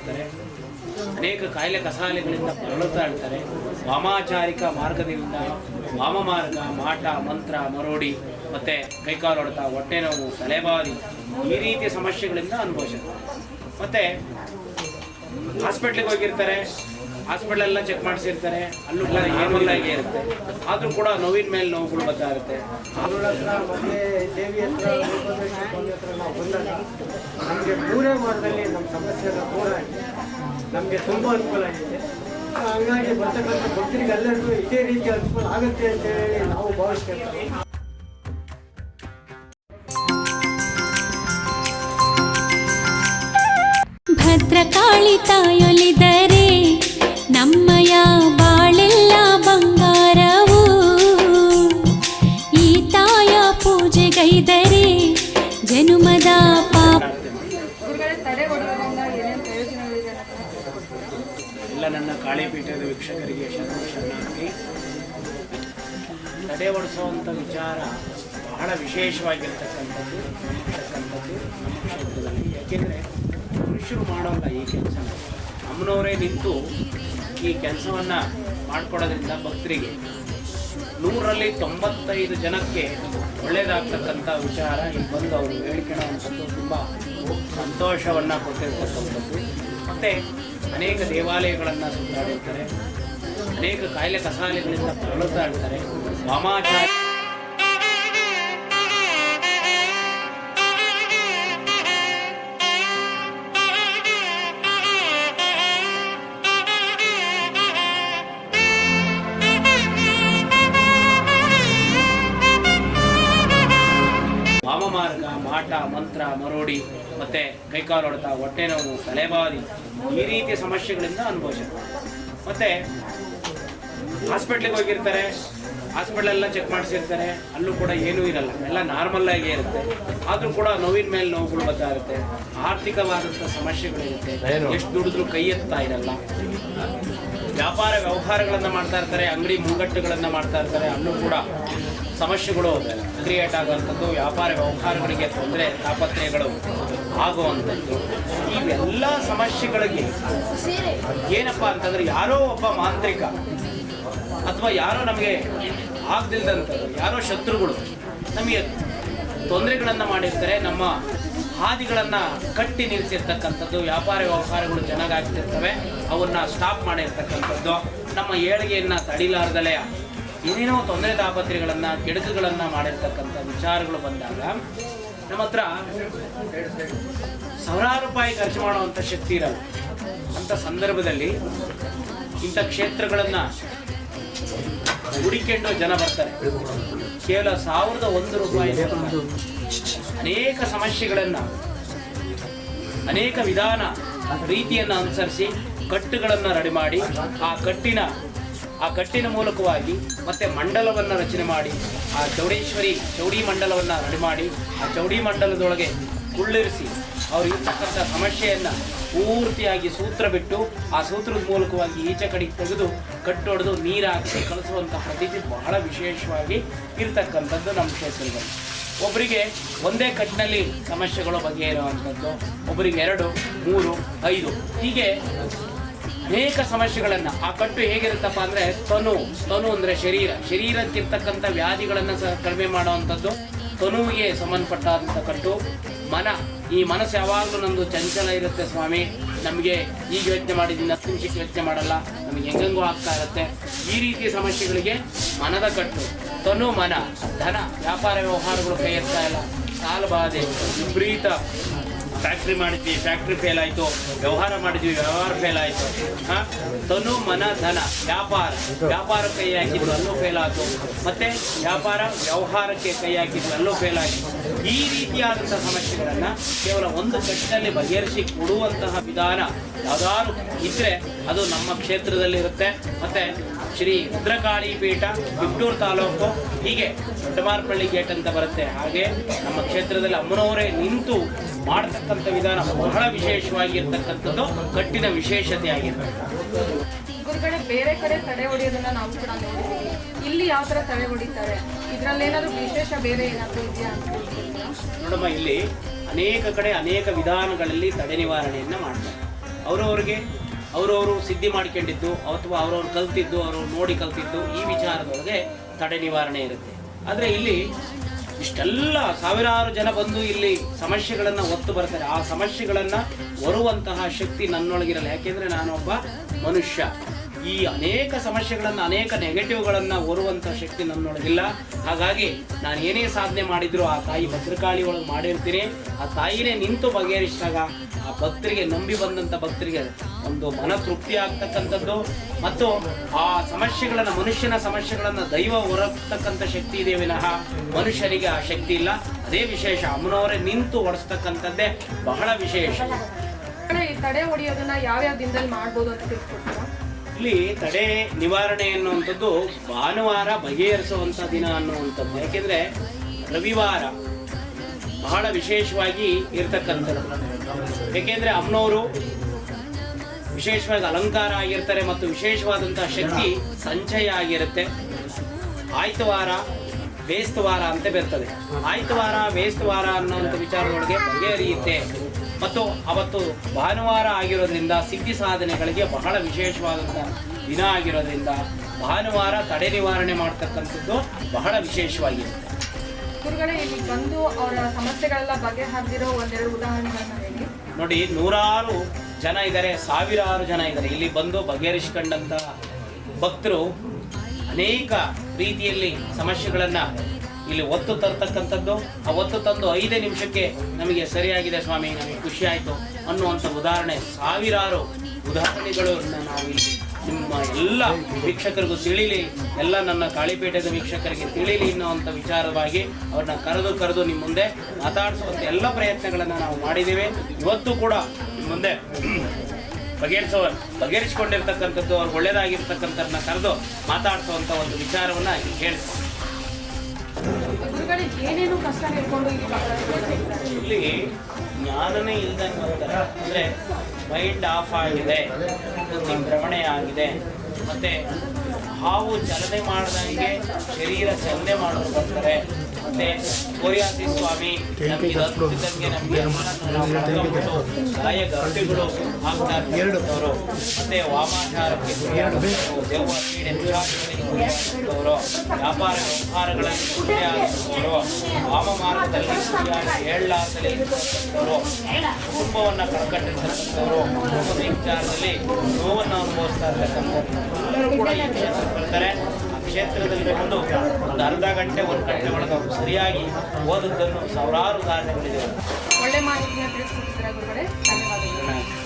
ಕೊಡ್ತಾರೆ ಅನೇಕ ಕಾಯಿಲೆ ಕಸಾಲೆಗಳಿಂದ ಬಳಲುತ್ತಾ ಇರ್ತಾರೆ. ವಾಮಾಚಾರಿಕ ಮಾರ್ಗದಿಂದ ವಾಮ ಮಾರ್ಗ, ಮಾಟ, ಮಂತ್ರ, ಮರೋಡಿ, ಮತ್ತು ಕೈಕಾಲು ಹೊಡೆತ ಹೊಟ್ಟೆ ನೋವು, ತಲೆಬಾರಿ ಈ ರೀತಿಯ ಸಮಸ್ಯೆಗಳಿಂದ ಅನುಭವಿಸುತ್ತಾರೆ. ಮತ್ತು ಹಾಸ್ಪಿಟ್ಲಿಗೆ ಹೋಗಿರ್ತಾರೆ. ಹಾಸ್ಪಿಟಲ್ ಎಲ್ಲ ಚೆಕ್ ಮಾಡಿಸಿರ್ತಾರೆ. ಅಲ್ಲೂ ಕೂಡ ಏನೂ ಇಲ್ಲ ಹೀಗೆ ಇರುತ್ತೆ. ಆದರೂ ಕೂಡ ನೋವಿನ ಮೇಲೆ ನೋವುಗಳು ಬರ್ತಾ ಇರುತ್ತೆ. ಹತ್ರ ದೇವಿ ಹತ್ರ ನಾವು ಬಂದಾಗ ನಮಗೆ ಮೂರೇ ಮಾಡಿದಲ್ಲಿ ನಮ್ಮ ಸಮಸ್ಯೆ ದೂರ ಆಗಿದೆ. ನಮಗೆ ತುಂಬ ಅನುಕೂಲ ಆಗಿದೆ. ಹಂಗಾಗಿ ಬರ್ತಕ್ಕಂಥ ಭಕ್ತರಿಗೆ ಎಲ್ಲರಿಗೂ ಇದೇ ರೀತಿ ಅನುಕೂಲ ಆಗುತ್ತೆ ಅಂತ ಹೇಳಿ ನಾವು ಭಾವಿಸ್ಕೊಳ್ತೀವಿ. ಭದ್ರಕಾಳಿ ತಾಯೊಲಿದರೆ ಎಲ್ಲ ನನ್ನ ಕಾಳಿಪೀಠದ ವೀಕ್ಷಕರಿಗೆ ಶರಣ ಶರಣಾರ್ಥಿ. ತಡೆ ಒಡಿಸುವಂಥ ವಿಚಾರ ಬಹಳ ವಿಶೇಷವಾಗಿರ್ತಕ್ಕಂಥದ್ದು ಇರ್ತಕ್ಕಂಥದ್ದು ನಮ್ಮ ಕ್ಷೇತ್ರದಲ್ಲಿ. ಯಾಕೆಂದರೆ ಮನುಷ್ಯರು ಮಾಡೋಲ್ಲ ಈ ಕೆಲಸ. ಅಮ್ಮನವರೇ ನಿಂತು ಈ ಕೆಲಸವನ್ನು ಮಾಡಿಕೊಡೋದ್ರಿಂದ ಭಕ್ತರಿಗೆ ನೂರಲ್ಲಿ ತೊಂಬತ್ತೈದು ಜನಕ್ಕೆ ಒಳ್ಳೆಯದಾಗ್ತಕ್ಕಂಥ ವಿಚಾರ ಇಲ್ಲಿ ಬಂದು ಅವರು ಹೇಳ್ಕೊಳ್ಳೋವಂಥದ್ದು ತುಂಬ ಸಂತೋಷವನ್ನು ಕೊಟ್ಟಿರ್ತಕ್ಕಂಥದ್ದು. ಮತ್ತು ಅನೇಕ ದೇವಾಲಯಗಳನ್ನು ಸುತ್ತಾಡುತ್ತಾರೆ ಅನೇಕ ಕಾಯಿಲೆ ಕಸಾಲೆಗಳಿಂದ ಇರ್ತಾರೆ. ವಾಮಾಚಾರ ಕೈಕಾಲು ಹೊಡೆತ ಹೊಟ್ಟೆ ನೋವು ತಲೆಬಾರಿ ಈ ರೀತಿಯ ಸಮಸ್ಯೆಗಳಿಂದ ಅನುಭವಿಸುತ್ತಾರೆ ಮತ್ತೆ ಹಾಸ್ಪಿಟ್ಲಿಗೆ ಹೋಗಿರ್ತಾರೆ ಹಾಸ್ಪಿಟ್ಲೆಲ್ಲ ಚೆಕ್ ಮಾಡಿಸಿರ್ತಾರೆ ಅಲ್ಲೂ ಕೂಡ ಏನೂ ಇರಲ್ಲ. ಎಲ್ಲ ನಾರ್ಮಲ್ ಆಗೇ ಇರುತ್ತೆ. ಆದರೂ ಕೂಡ ನೋವಿನ ಮೇಲೆ ನೋವುಗಳು ಬರ್ತಾ ಇರುತ್ತೆ. ಆರ್ಥಿಕವಾದಂಥ ಸಮಸ್ಯೆಗಳಿರುತ್ತೆ ಎಷ್ಟು ದುಡಿದ್ರು ಕೈ ಎತ್ತಾ ಇರಲ್ಲ. ವ್ಯಾಪಾರ ವ್ಯವಹಾರಗಳನ್ನು ಮಾಡ್ತಾ ಇರ್ತಾರೆ ಅಂಗಡಿ ಮುಂಗಟ್ಟುಗಳನ್ನು ಮಾಡ್ತಾ ಇರ್ತಾರೆ ಅಲ್ಲೂ ಕೂಡ ಸಮಸ್ಯೆಗಳು ಕ್ರಿಯೇಟ್ ಆಗುವಂಥದ್ದು ವ್ಯಾಪಾರ ವ್ಯವಹಾರಗಳಿಗೆ ತೊಂದರೆ ತಾಪತ್ರಯಗಳು. ಆಗುವಂಥದ್ದು ಇವೆಲ್ಲ ಸಮಸ್ಯೆಗಳಿಗೆ ಏನಪ್ಪ ಅಂತಂದ್ರೆ ಯಾರೋ ಒಬ್ಬ ಮಾಂತ್ರಿಕ ಅಥವಾ ಯಾರೋ ನಮಗೆ ಆಗದಿಲ್ದಂಥದ್ದು ಯಾರೋ ಶತ್ರುಗಳು ನಮಗೆ ತೊಂದರೆಗಳನ್ನು ಮಾಡಿರ್ತಾರೆ, ನಮ್ಮ ಹಾದಿಗಳನ್ನು ಕಟ್ಟಿ ನಿಲ್ಲಿಸಿರ್ತಕ್ಕಂಥದ್ದು ವ್ಯಾಪಾರ ವ್ಯವಹಾರಗಳು ಚೆನ್ನಾಗಾಗ್ತಿರ್ತವೆ ಅವನ್ನ ಸ್ಟಾಪ್ ಮಾಡಿರ್ತಕ್ಕಂಥದ್ದು, ನಮ್ಮ ಏಳಿಗೆಯನ್ನು ತಡಿಲಾರ್ದಲೇ ಏನೇನೋ ತೊಂದರೆ ತಾಪತ್ರೆಗಳನ್ನು ಕೆಡುಕುಗಳನ್ನು ಮಾಡಿರ್ತಕ್ಕಂಥ ವಿಚಾರಗಳು ಬಂದಾಗ ನಮ್ಮ ಹತ್ರ ಸಾವಿರಾರು ರೂಪಾಯಿ ಖರ್ಚು ಮಾಡುವಂಥ ಶಕ್ತಿ ಇರಲ್ಲ. ಅಂಥ ಸಂದರ್ಭದಲ್ಲಿ ಇಂಥ ಕ್ಷೇತ್ರಗಳನ್ನು ಹುಡಿಕೊಂಡು ಜನ ಬರ್ತಾರೆ. ಕೇವಲ ಸಾವಿರದ ಒಂದು ರೂಪಾಯಿ ಅನೇಕ ಸಮಸ್ಯೆಗಳನ್ನು, ಅನೇಕ ವಿಧಾನ ರೀತಿಯನ್ನು ಅನುಸರಿಸಿ ಕಟ್ಟುಗಳನ್ನು ರೆಡಿ ಮಾಡಿ ಆ ಕಟ್ಟಿನ ಆ ಕಟ್ಟಿನ ಮೂಲಕವಾಗಿ ಮತ್ತೆ ಮಂಡಲವನ್ನು ರಚನೆ ಮಾಡಿ, ಆ ಚೌಡೇಶ್ವರಿ ಚೌಡಿ ಮಂಡಲವನ್ನು ರಡಿ ಮಾಡಿ, ಆ ಚೌಡಿ ಮಂಡಲದೊಳಗೆ ಕುಳ್ಳಿರಿಸಿ ಅವರು ಇರ್ತಕ್ಕಂಥ ಸಮಸ್ಯೆಯನ್ನು ಪೂರ್ತಿಯಾಗಿ ಸೂತ್ರ ಬಿಟ್ಟು ಆ ಸೂತ್ರದ ಮೂಲಕವಾಗಿ ಈಚೆ ಕಡೆಗೆ ತೆಗೆದು ಕಟ್ಟೊಡೆದು ನೀರು ಹಾಕಿ ಕಳಿಸುವಂಥ ಪದ್ಧತಿ ಬಹಳ ವಿಶೇಷವಾಗಿ ಇರ್ತಕ್ಕಂಥದ್ದು ನಮ್ಮ ಕ್ಷೇತ್ರದಲ್ಲಿ. ಒಬ್ಬರಿಗೆ ಒಂದೇ ಕಟ್ಟಿನಲ್ಲಿ ಸಮಸ್ಯೆಗಳು ಬಗೆಹರುವಂಥದ್ದು ಒಬ್ಬರಿಗೆ ಎರಡು, ಮೂರು, ಐದು. ಹೀಗೆ ಅನೇಕ ಸಮಸ್ಯೆಗಳನ್ನು ಆ ಕಟ್ಟು ಹೇಗಿರುತ್ತಪ್ಪ ಅಂದರೆ ತನು ತನು ಅಂದರೆ ಶರೀರ. ಶರೀರಕ್ಕಿರ್ತಕ್ಕಂಥ ವ್ಯಾಧಿಗಳನ್ನು ಸಹ ಕಡಿಮೆ ಮಾಡುವಂಥದ್ದು ತನುವಿಗೆ ಸಂಬಂಧಪಟ್ಟಂಥ ಕಟ್ಟು. ಮನ, ಈ ಮನಸ್ಸು ಯಾವಾಗಲೂ ನಮ್ಮದು ಚಂಚಲ ಇರುತ್ತೆ ಸ್ವಾಮಿ. ನಮಗೆ ಈಗ ಯೋಚನೆ ಮಾಡಿದ್ದೀನಿ ಹತ್ತು ನಿಮಿಷಕ್ಕೆ ಯೋಚನೆ ಮಾಡಲ್ಲ. ನಮಗೆ ಹೆಂಗಂಗೂ ಆಗ್ತಾ ಇರುತ್ತೆ. ಈ ರೀತಿಯ ಸಮಸ್ಯೆಗಳಿಗೆ ಮನದ ಕಟ್ಟು. ತನು ಮನ, ಧನ, ವ್ಯಾಪಾರ ವ್ಯವಹಾರಗಳು ಕೈ ಎತ್ತಾ ಇಲ್ಲ. ಸಾಲ ಬಾಧೆ, ವಿಪರೀತ ಫ್ಯಾಕ್ಟ್ರಿ ಮಾಡಿದ್ವಿ ಫ್ಯಾಕ್ಟ್ರಿ ಫೇಲ್ ಆಯಿತು. ವ್ಯವಹಾರ ಮಾಡಿದ್ವಿ, ವ್ಯವಹಾರ ಫೇಲ್ ಆಯಿತು. ಹಾಂ? ತನು ಮನ, ಧನ, ವ್ಯಾಪಾರ. ವ್ಯಾಪಾರ ಕೈ ಹಾಕಿದ್ರು ಅಲ್ಲೂ ಫೇಲ್ ಆಯಿತು ಮತ್ತು ವ್ಯಾಪಾರ, ವ್ಯವಹಾರಕ್ಕೆ ಕೈ ಹಾಕಿದ್ರು ಅಲ್ಲೂ ಫೇಲ್ ಆಯಿತು. ಈ ರೀತಿಯಾದಂಥ ಸಮಸ್ಯೆಗಳನ್ನು ಕೇವಲ ಒಂದು ಕಟ್ಟಿನಲ್ಲಿ ಬಗೆಹರಿಸಿ ಕೊಡುವಂತಹ ವಿಧಾನ ಯಾವುದಾದ್ರು ಇದ್ದರೆ ಅದು ನಮ್ಮ ಕ್ಷೇತ್ರದಲ್ಲಿರುತ್ತೆ. ಮತ್ತೆ ಶ್ರೀ ರುದ್ರಕಾಳಿ ಪೀಠ ಬಿಟ್ಟೂರು ತಾಲೂಕು. ಹೀಗೆ ದೊಡ್ಡಮಾರ್ಪಳ್ಳಿ ಗೇಟ್ ಅಂತ ಬರುತ್ತೆ. ಹಾಗೆ ನಮ್ಮ ಕ್ಷೇತ್ರದಲ್ಲಿ ಅಮ್ಮನವರೇ ನಿಂತು ಮಾಡತಕ್ಕಂಥ ವಿಧಾನ ಬಹಳ ವಿಶೇಷವಾಗಿರ್ತಕ್ಕಂಥದ್ದು ಕಟ್ಟಿನ ವಿಶೇಷತೆ ಆಗಿರ್ತದೆ. ಗುರುಗಳೇ ಬೇರೆ ಕಡೆ ತಡೆ ಹೊಡೆಯೋದನ್ನ ನಾವು ಕೂಡ ನೋಡಿದ್ದೀವಿ. ಇಲ್ಲಿ ಯಾವ ಥರ ತಡೆ ಹೊಡಿತಾರೆ? ಇದರಲ್ಲಿ ಏನಾದರೂ ವಿಶೇಷ ಬೇರೆ ಏನಾದರೂ ಇದೆಯಾ? ನೋಡಮ್ಮ ಇಲ್ಲಿ ಅನೇಕ ಕಡೆ ಅನೇಕ ವಿಧಾನಗಳಲ್ಲಿ ತಡೆ ನಿವಾರಣೆಯನ್ನು ಮಾಡ್ತಾರೆ. ಅವರವ್ರಿಗೆ ಅವರವರು ಸಿದ್ಧಿ ಮಾಡ್ಕೊಂಡಿದ್ದು ಅಥವಾ ಅವ್ರವ್ರು ಕಲ್ತಿದ್ದು ಅವರು ನೋಡಿ ಕಲ್ತಿದ್ದು ಈ ವಿಚಾರದೊಳಗೆ ತಡೆ ನಿವಾರಣೆ ಇರುತ್ತೆ. ಆದರೆ ಇಲ್ಲಿ ಇಷ್ಟೆಲ್ಲ ಸಾವಿರಾರು ಜನ ಬಂದು ಇಲ್ಲಿ ಸಮಸ್ಯೆಗಳನ್ನು ಒತ್ತು ಬರ್ತಾರೆ. ಆ ಸಮಸ್ಯೆಗಳನ್ನು ಹೊರುವಂತಹ ಶಕ್ತಿ ನನ್ನೊಳಗಿರಲ್ಲ. ಯಾಕೆಂದರೆ ನಾನೊಬ್ಬ ಮನುಷ್ಯ. ಈ ಅನೇಕ ಸಮಸ್ಯೆಗಳನ್ನು, ಅನೇಕ ನೆಗೆಟಿವ್ಗಳನ್ನು ಹೊರುವಂಥ ಶಕ್ತಿ ನನ್ನೊಳಗಿಲ್ಲ. ಹಾಗಾಗಿ ನಾನು ಏನೇ ಸಾಧನೆ ಮಾಡಿದರೂ ಆ ತಾಯಿ ಭದ್ರಕಾಳಿ ಒಳಗೆ ಮಾಡಿರ್ತೀನಿ. ಆ ತಾಯಿನೇ ನಿಂತು ಬಗೆಹರಿಸಿದಾಗ ಆ ಭಕ್ತರಿಗೆ ನಂಬಿ ಬಂದಂಥ ಭಕ್ತರಿಗೆ ಒಂದು ಮನ ತೃಪ್ತಿ ಆಗ್ತಕ್ಕಂಥದ್ದು. ಮತ್ತು ಆ ಸಮಸ್ಯೆಗಳನ್ನು ಮನುಷ್ಯನ ಸಮಸ್ಯೆಗಳನ್ನು ದೈವ ಹೊರತಕ್ಕಂಥ ಶಕ್ತಿ ಇದೆ ವಿನಃ ಮನುಷ್ಯರಿಗೆ ಆ ಶಕ್ತಿ ಇಲ್ಲ. ಅದೇ ವಿಶೇಷ ಅಮ್ಮನವರೇ ನಿಂತು ಹೊಡೆಸ್ತಕ್ಕಂಥದ್ದೇ ಬಹಳ ವಿಶೇಷ. ಈ ತಡೆ ಹೊಡೆಯೋದನ್ನ ಯಾವ್ಯಾವ ದಿನದಲ್ಲಿ ಮಾಡ್ಬೋದು ಅಂತ ತಿಳ್ಕೊಡ್ತೀರಾ? ಇಲ್ಲಿ ತಡೆ ನಿವಾರಣೆ ಅನ್ನುವಂಥದ್ದು ಭಾನುವಾರ ಬಗೆಹರಿಸುವಂಥ ದಿನ ಅನ್ನುವಂಥದ್ದು. ಯಾಕೆಂದ್ರೆ ರವಿವಾರ ಬಹಳ ವಿಶೇಷವಾಗಿ ಇರ್ತಕ್ಕಂಥದ್ದು. ಏಕೆಂದರೆ ಅಮ್ಮನವರು ವಿಶೇಷವಾಗಿ ಅಲಂಕಾರ ಆಗಿರ್ತಾರೆ ಮತ್ತು ವಿಶೇಷವಾದಂತಹ ಶಕ್ತಿ ಸಂಚಯ ಆಗಿರುತ್ತೆ. ಆಯ್ತವಾರ ಬೇಸ್ತವಾರ ಅಂತ ಬರ್ತದೆ. ಆಯ್ತವಾರ ಬೇಸ್ತವಾರ ಅನ್ನೋಂಥ ವಿಚಾರದೊಳಗೆ ಬಗೆಹರಿಯುತ್ತೆ. ಮತ್ತು ಅವತ್ತು ಭಾನುವಾರ ಆಗಿರೋದ್ರಿಂದ ಸಿದ್ಧಿ ಸಾಧನೆಗಳಿಗೆ ಬಹಳ ವಿಶೇಷವಾದಂಥ ದಿನ ಆಗಿರೋದ್ರಿಂದ ಭಾನುವಾರ ತಡೆ ನಿವಾರಣೆ ಮಾಡ್ತಕ್ಕಂಥದ್ದು ಬಹಳ ವಿಶೇಷವಾಗಿರುತ್ತೆ. ಇಲ್ಲಿ ಬಂದು ಅವರ ಸಮಸ್ಯೆಗಳೆಲ್ಲ ಬಗೆಹರಿದಿರೋ ಒಂದೆರಡು ಉದಾಹರಣೆಗಳನ್ನ ನೋಡಿ, ನೂರಾರು ಜನ ಇದ್ದಾರೆ, ಸಾವಿರಾರು ಜನ ಇದ್ದಾರೆ. ಇಲ್ಲಿ ಬಂದು ಬಗೆಹರಿಸಿಕೊಂಡಂತ ಭಕ್ತರು ಅನೇಕ ರೀತಿಯಲ್ಲಿ ಸಮಸ್ಯೆಗಳನ್ನು ಇಲ್ಲಿ ಒತ್ತು ತರ್ತಕ್ಕಂಥದ್ದು. ಆ ಒತ್ತು ತಂದು ಐದೇ ನಿಮಿಷಕ್ಕೆ ನಮಗೆ ಸರಿಯಾಗಿದೆ ಸ್ವಾಮಿ, ನಮಗೆ ಖುಷಿ ಆಯಿತು ಅನ್ನುವಂಥ ಉದಾಹರಣೆ ಸಾವಿರಾರು ಉದಾಹರಣೆಗಳನ್ನು ನಾವು ಇಲ್ಲಿ ನಿಮ್ಮ ಎಲ್ಲ ವೀಕ್ಷಕರಿಗೂ ತಿಳಿಲಿ ಎಲ್ಲ ನನ್ನ ಕಾಳಿಪೇಟೆದ ವೀಕ್ಷಕರಿಗೆ ತಿಳಿಲಿ ಅನ್ನುವಂಥ ವಿಚಾರವಾಗಿ ಅವ್ರನ್ನ ಕರೆದು ಕರೆದು ನಿಮ್ಮ ಮುಂದೆ ಮಾತಾಡಿಸುವಂಥ ಎಲ್ಲ ಪ್ರಯತ್ನಗಳನ್ನು ನಾವು ಮಾಡಿದ್ದೇವೆ. ಇವತ್ತು ಕೂಡ ನಿಮ್ಮ ಮುಂದೆ ಬಗೆಹರಿಸುವ ಬಗೆಹರಿಸಿಕೊಂಡಿರ್ತಕ್ಕಂಥದ್ದು ಅವ್ರು ಒಳ್ಳೆಯದಾಗಿರ್ತಕ್ಕಂಥದ್ದನ್ನ ಕರೆದು ಮಾತಾಡಿಸುವಂಥ ಒಂದು ವಿಚಾರವನ್ನು ಹೇಳ್ಕೊಂಡು ಇಲ್ಲಿ ಜ್ಞಾನನೇ ಇಲ್ದಂಗೆ ಅಂದರೆ ಮೈಂಡ್ ಆಫ್ ಆಗಿದೆ. ಬುದ್ಧಿ ಭ್ರಮಣೆ ಆಗಿದೆ. ಮತ್ತೆ ಹಾವು ಚಲನೆ ಮಾಡಿದಂಗೆ ಶರೀರ ಚಲನೆ ಮಾಡೋದು ಬರ್ತಾರೆ ಮತ್ತೆ ಕೋರಿಯಾಸಿ ಸ್ವಾಮಿ ನಮ್ಗೆ ಗರ್ಭಿಗಳು ಇರ್ತಕ್ಕಂಥವ್ರು ಮತ್ತೆ ವಾಮಾಚಾರಕ್ಕೆ ದೆವ್ವ ವ್ಯಾಪಾರ ವ್ಯವಹಾರಗಳಲ್ಲಿ ವಾಮ ಮಾರ್ಗದಲ್ಲಿ ಗುರಿಯಾಗಿ ಕುಟುಂಬವನ್ನು ಕಳ್ಕೊಂಡಿರ್ತಕ್ಕಂಥವ್ರು ಕುಟುಂಬದ ವಿಚಾರದಲ್ಲಿ ನೋವನ್ನು ಅನುಭವಿಸ್ತಾ ಇರ್ತಕ್ಕಂಥವ್ರು ಎಲ್ಲರೂ ಕೂಡ ಈ ಕ್ಷೇತ್ರಕ್ಕೆ ಬರ್ತಾರೆ ಆ ಕ್ಷೇತ್ರದಲ್ಲಿ ಒಂದು ಒಂದು ಅರ್ಧ ಗಂಟೆ ಒಂದು ಗಂಟೆ ಒಳಗೆ ಅವರು ಸರಿಯಾಗಿ ಓದಿದ್ದನ್ನು ಸಾವಿರಾರು ಉದಾಹರಣೆಗಳಿದೆ. ಒಳ್ಳೆ ಮಾಹಿತಿಯನ್ನು ಗುರುಗಳೇ? ಧನ್ಯವಾದಗಳು.